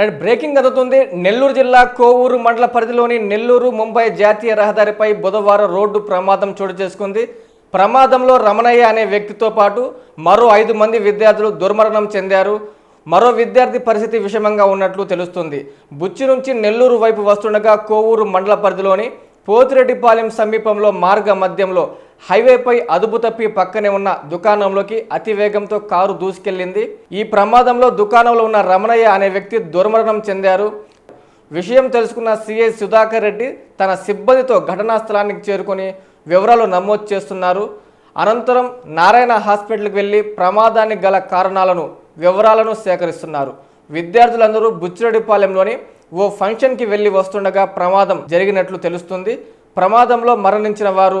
Right breaking అందుతుంది. నెల్లూరు జిల్లా కోవూరు మండల పరిధిలోని నెల్లూరు ముంబై జాతీయ రహదారిపై బుధవారం రోడ్డు ప్రమాదం చోటు చేసుకుంది. ప్రమాదంలో రమణయ్య అనే వ్యక్తితో పాటు మరో ఐదు మంది విద్యార్థులు దుర్మరణం చెందారు. మరో విద్యార్థి పరిస్థితి విషమంగా ఉన్నట్లు తెలుస్తుంది. బుచ్చి నుంచి నెల్లూరు వైపు వస్తుండగా కోవూరు మండల పరిధిలోని పోతిరెడ్డిపాలెం సమీపంలో మార్గ మధ్యంలో హైవేపై అదుపు తప్పి పక్కనే ఉన్న దుకాణంలోకి అతి వేగంతో కారు దూసుకెళ్ళింది ఈ ప్రమాదంలో దుకాణంలో ఉన్న రమణయ్య అనే వ్యక్తి దుర్మరణం చెందారు. విషయం తెలుసుకున్న సిఐ సుధాకర్ రెడ్డి తన సిబ్బందితో ఘటనా స్థలానికి చేరుకొని వివరాలు నమోదు చేస్తున్నారు. అనంతరం నారాయణ హాస్పిటల్కి వెళ్ళి ప్రమాదానికి గల కారణాలను వివరాలను సేకరిస్తున్నారు. విద్యార్థులందరూ బుచ్చిరెడ్డిపాలెంలోని ఓ ఫంక్షన్కి వెళ్ళి వస్తుండగా ప్రమాదం జరిగినట్లు తెలుస్తుంది. ప్రమాదంలో మరణించిన వారు